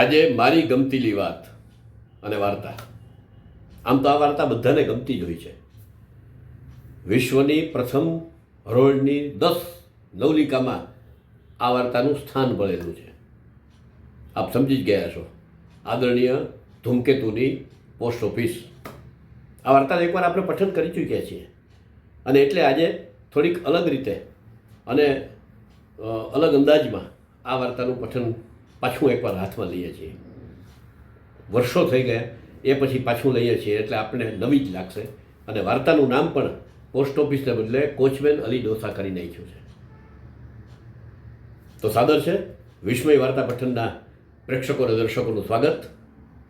આજે મારી ગમતીલી વાત અને વાર્તા. આમ તો આ વાર્તા બધાને ગમતી જ હોય છે. વિશ્વની પ્રથમ હરોળની દસ નવલિકામાં આ વાર્તાનું સ્થાન મળેલું છે. આપ સમજી જ ગયા છો. આદરણીય ધૂમકેતુની પોસ્ટ ઓફિસ. આ વાર્તાને એકવાર આપણે પઠન કરી ચૂક્યા છીએ. અને એટલે આજે થોડીક અલગ રીતે અને અલગ અંદાજમાં આ વાર્તાનું પઠન પાછું એકવાર હાથમાં લઈએ છીએ. વર્ષો થઈ ગયા, એ પછી પાછું લઈએ છીએ એટલે આપણને નવી જ લાગશે. અને વાર્તાનું નામ પણ પોસ્ટ ઓફિસને બદલે કોચમેન અલી ડોસા કરી નાખ્યું છે. તો સાદર છે, વિસ્મય વાર્તા પઠનના પ્રેક્ષકો અને દર્શકોનું સ્વાગત,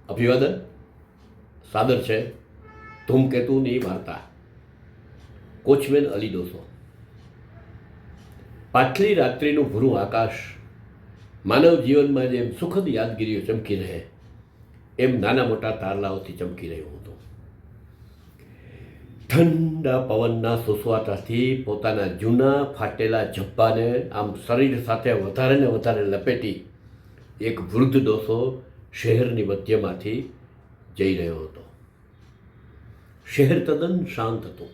અભિવાદન. સાદર છે, ધૂમકેતુની વાર્તા. કોચમેન અલી ડોસો. પાછલી રાત્રિનું ભૂરું આકાશ માનવ જીવનમાં જેમ સુખદ યાદગીરીઓ ચમકી રહે, એમ નાના મોટા તારલાઓથી ચમકી રહ્યું હતું. ઠંડા પવનના સુસવાટાથી પોતાના જૂના ફાટેલા જબ્બાને આમ શરીર સાથે વધારે ને વધારે લપેટી એક વૃદ્ધ ડોસો શહેરની મધ્યમાંથી જઈ રહ્યો હતો. શહેર તદ્દન શાંત હતું.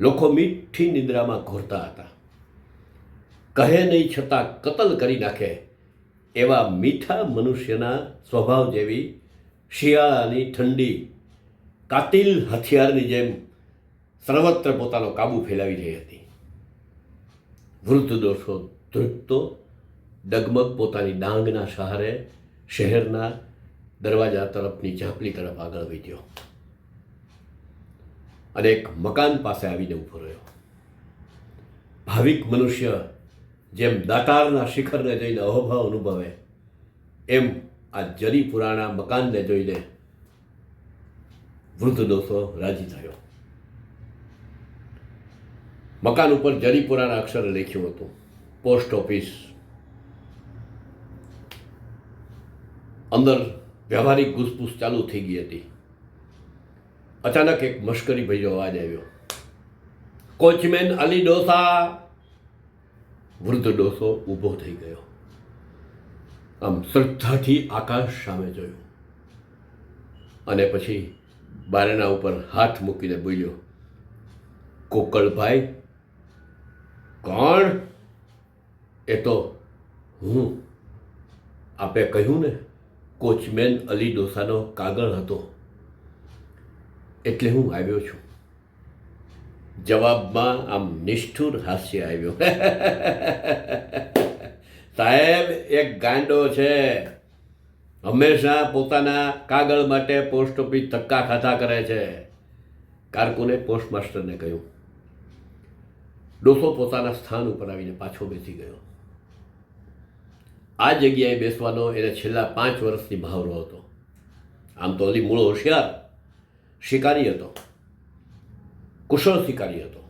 લોકો મીઠી નિંદ્રામાં ઘોરતા હતા. કહે નહીં છતાં કતલ કરી નાખે એવા મીઠા મનુષ્યના સ્વભાવ જેવી શિયાળાની ઠંડી, કાતિલ હથિયારની જેમ સર્વત્ર પોતાનો કાબુ ફેલાવી રહી હતી. વૃદ્ધ દોષો ધ્રુજતો ડગમગ પોતાની ડાંગના સહારે શહેરના દરવાજા તરફની ઝાંપલી તરફ આગળ વધ્યો. અને એક મકાન પાસે આવીને ઊભો રહ્યો. ભાવિક મનુષ્ય જેમ દાતારના શિખરને જોઈને અહોભાવ અનુભવે, એમ આ જરી પુરાણા મકાનને જોઈને વૃદ્ધ દોસો રાજી થયો. મકાન ઉપર જરી પુરાણા અક્ષરે લખ્યું હતું. Post office. અંદર વ્યવહારિક ઘૂસપૂસ ચાલુ થઈ ગઈ હતી. અચાનક એક મશ્કરી ભર્યો અવાજ આવ્યો. કોચમેન અલી ડોસા વૃદ્ધ ડોસો ઊભો થઈ ગયો. આમ શ્રદ્ધાથી આકાશ સામે જોયું. અને પછી બારણા ઉપર હાથ મૂકીને બોલ્યો, કોકળભાઈ, કોણ? એ તો હું. આપે કહ્યું ને, કોચમેન અલી ડોસાનો કાગળ હતો. એટલે હું આવ્યો છું. જવાબમાં આમ નિષ્ઠુર હાસ્ય આવ્યો. સાહેબ, એક ગાંડો છે. હંમેશા પોતાના કાગળ માટે પોસ્ટ ઓફિસ ધક્કા ખાધા કરે છે. કારકુને પોસ્ટ માસ્ટરને કહ્યું, ડોસો પોતાના સ્થાન ઉપર આવીને પાછો બેસી ગયો. આ જગ્યાએ બેસવાનો એને છેલ્લા પાંચ વર્ષથી મહાવરો હતો. આમ તો અલી મૂળ હોશિયાર, શિકારી હતો. કુશળ શિકારી હતો.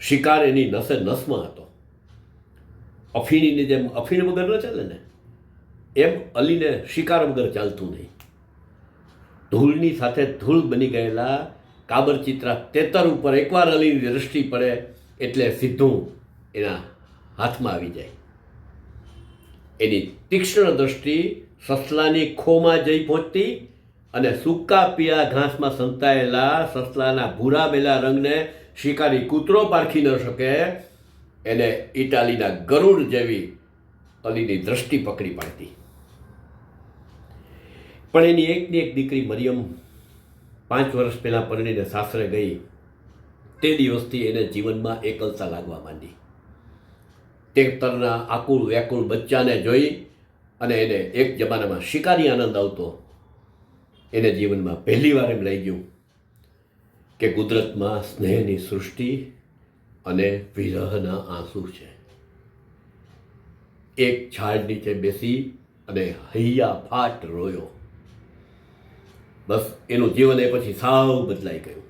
શિકાર એની નસે નસમાં હતો. અફીણીની જેમ અફીણ વગર ન ચાલે ને? એમ અલીને શિકાર વગર ચાલતું નહીં. ધૂળની સાથે ધૂળ બની ગયેલા કાબરચિત્રા તેતર ઉપર એકવાર અલીની દ્રષ્ટિ પડે એટલે સીધું એના હાથમાં આવી જાય. એની તીક્ષ્ણ દ્રષ્ટિ સસલાની ખોમાં જઈ પહોંચતી અને સૂકા પીળા ઘાસમાં સંતાયેલા સસલાના ભૂરા બેલા રંગને શિકારી કૂતરો પારખી ન શકે, એને ઇટાલીના ગરુડ જેવી અલીની દ્રષ્ટિ પકડી પાડતી. પણ એની એકની એક દીકરી મરિયમ પાંચ વર્ષ પહેલાં પરણીને સાસરે ગઈ. તે દિવસથી એને જીવનમાં એકલતા લાગવા માંડી. તેતરના આકુળ વ્યાકુળ બચ્ચાને જોઈ અને એને એક જમાનામાં શિકારી આનંદ આવતો. એને જીવનમાં પહેલી વાર એમ લઈ ગયું કે કુદરતમાં સ્નેહની સૃષ્ટિ અને વિરહના આંસુ છે. એક છાડ નીચે બેસી અને હૈયા ફાટ રોયો. બસ એનું જીવન એ પછી સાવ બદલાઈ ગયું.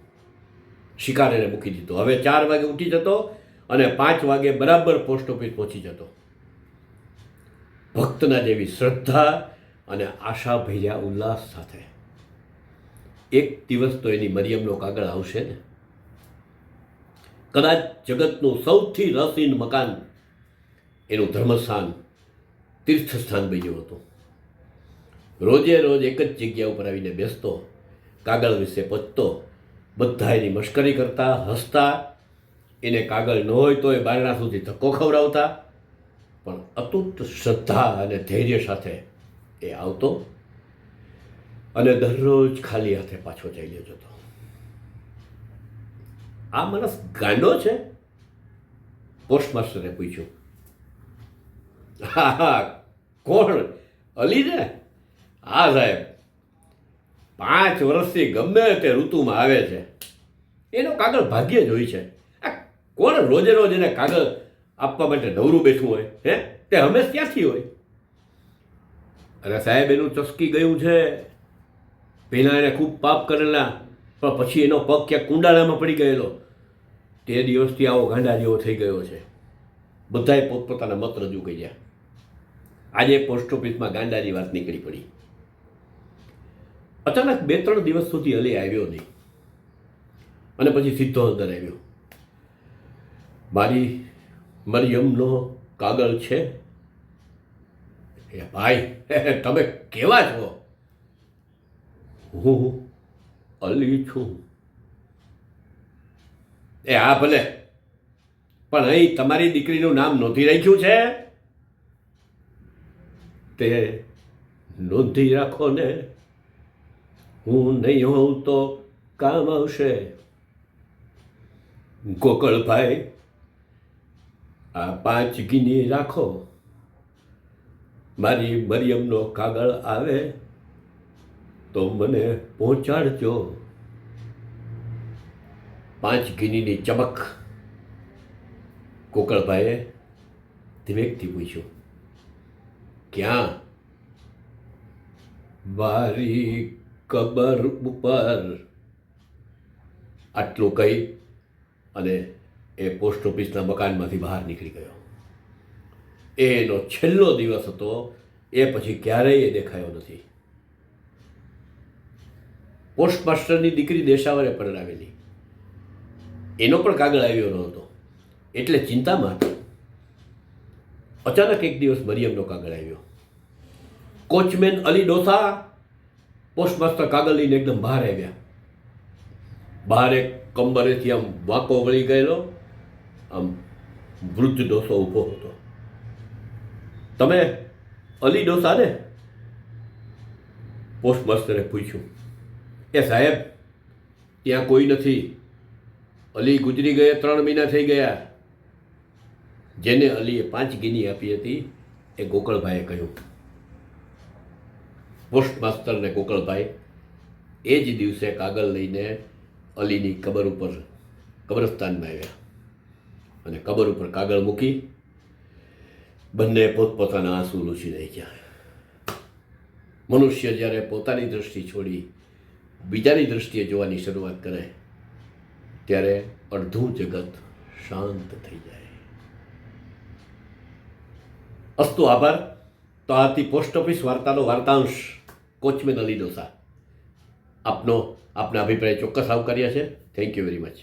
શિકાર એને મૂકી દીધો. હવે ચાર વાગે ઉઠી જતો અને પાંચ વાગે બરાબર પોસ્ટ ઓફિસ પહોંચી જતો. ભક્તના જેવી શ્રદ્ધા અને આશા ભર્યા ઉલ્લાસ સાથે. એક દિવસ તો એની મરિયમનો કાગળ આવશે ને? કદાચ જગતનું સૌથી રસીન મકાન એનું ધર્મસ્થાન તીર્થસ્થાન બન્યું હતું. રોજે રોજ એક જ જગ્યા ઉપર આવીને બેસતો, કાગળ વિશે પચતો, બધા એની મશ્કરી કરતા, હસતા, એને કાગળ ન હોય તો એ બારણા સુધી ધક્કો ખવડાવતા, પણ અતૂટ શ્રદ્ધા અને ધૈર્ય સાથે એ આવતો. અને દરરોજ ખાલી હાથે પાછો જઈ જતો આ માણસ ગાંડો છે? પોસ્ટમાસ્ટરે પૂછ્યું. હા હા કોણ? અલી ને? હા, સાહેબ. પાંચ વર્ષથી ગમે તે ઋતુમાં આવે છે. એનો કાગળ ભાગ્ય જ હોય છે. આ કોણ રોજે રોજ એને કાગળ આપવા માટે નવરું બેઠું હોય, હે? તે હંમેશ ક્યાંથી હોય. અરે સાહેબ, એનું ચસકી ગયું છે. પહેલાં એણે ખૂબ પાપ કરેલા, પણ પછી એનો પગ ક્યાંક કુંડાળામાં પડી ગયેલો. તે દિવસથી આવો ગાંડા જેવો થઈ ગયો છે. બધાએ પોતપોતાના મત રજૂ કર્યા. આજે પોસ્ટ ઓફિસમાં ગાંડાની વાત નીકળી પડી. અચાનક બે ત્રણ દિવસ સુધી અલી આવ્યો નહીં. અને પછી સીધો અંદર આવ્યો. મારી મરિયમનો કાગળ છે? એ ભાઈ, તમે કેવા છો? હું અલી છું. એ હા ભલે. પણ અહીં તમારી દીકરીનું નામ નોંધી રાખ્યું છે? તે નોંધી રાખો ને. હું નહીં હોઉં તો કામ આવશે. ગોકળભાઈ, આ પાંચ ગીની રાખો. મારી મરિયમનો કાગળ આવે. તો મને પહોંચાડજો. પાંચ ગીનીની ચમક. કોકળભાઈએ ધીમેકથી પૂછ્યું, ક્યાં? મારી કબર ઉપર. આટલું કહી અને એ પોસ્ટ ઓફિસના મકાનમાંથી બહાર નીકળી ગયો. એનો છેલ્લો દિવસ હતો, એ પછી ક્યારેય એ દેખાયો નથી. પોસ્ટ માસ્ટરની દીકરી દેશાવરે પરણાવેલી. એનો પણ કાગળ આવ્યો નહોતો. એટલે ચિંતામાં હતો અચાનક એક દિવસ મરિયમનો કાગળ આવ્યો. કોચમેન અલી ડોસા પોસ્ટ માસ્ટર કાગળ લઈને એકદમ બહાર આવ્યા. બહાર એક કંબરેથી આમ વાંકો વળી ગયેલો. આમ વૃદ્ધ ડોસો ઊભો હતો. તમે અલી ડોસા ને પોસ્ટમાસ્ટરે પૂછ્યું. એ સાહેબ, ત્યાં કોઈ નથી. અલી ગુજરી ગયા, ત્રણ મહિના થઈ ગયા. જેને અલીએ પાંચ ગીની આપી હતી, એ ગોકળભાઈએ કહ્યું. પોસ્ટ માસ્તરને ગોકળભાઈ, એ જ દિવસે કાગળ લઈને અલીની કબર ઉપર, કબ્રસ્તાનમાં આવ્યા. અને કબર ઉપર કાગળ મૂકી, બંને પોતપોતાના આંસુ લૂછી રહી ગયા મનુષ્ય જ્યારે પોતાની દૃષ્ટિ છોડી બીજાની દૃષ્ટિએ જોવાની શરૂઆત કરે, ત્યારે અડધું જગત શાંત થઈ જાય. અસ્તુ આભાર. તો આથી પોસ્ટ ઓફિસ વાર્તાનો વાર્તાંશ કોચમેન અલી ડોસા આપનો, આપના અભિપ્રાય ચોક્કસ આવકાર્યા છે. Thank you very much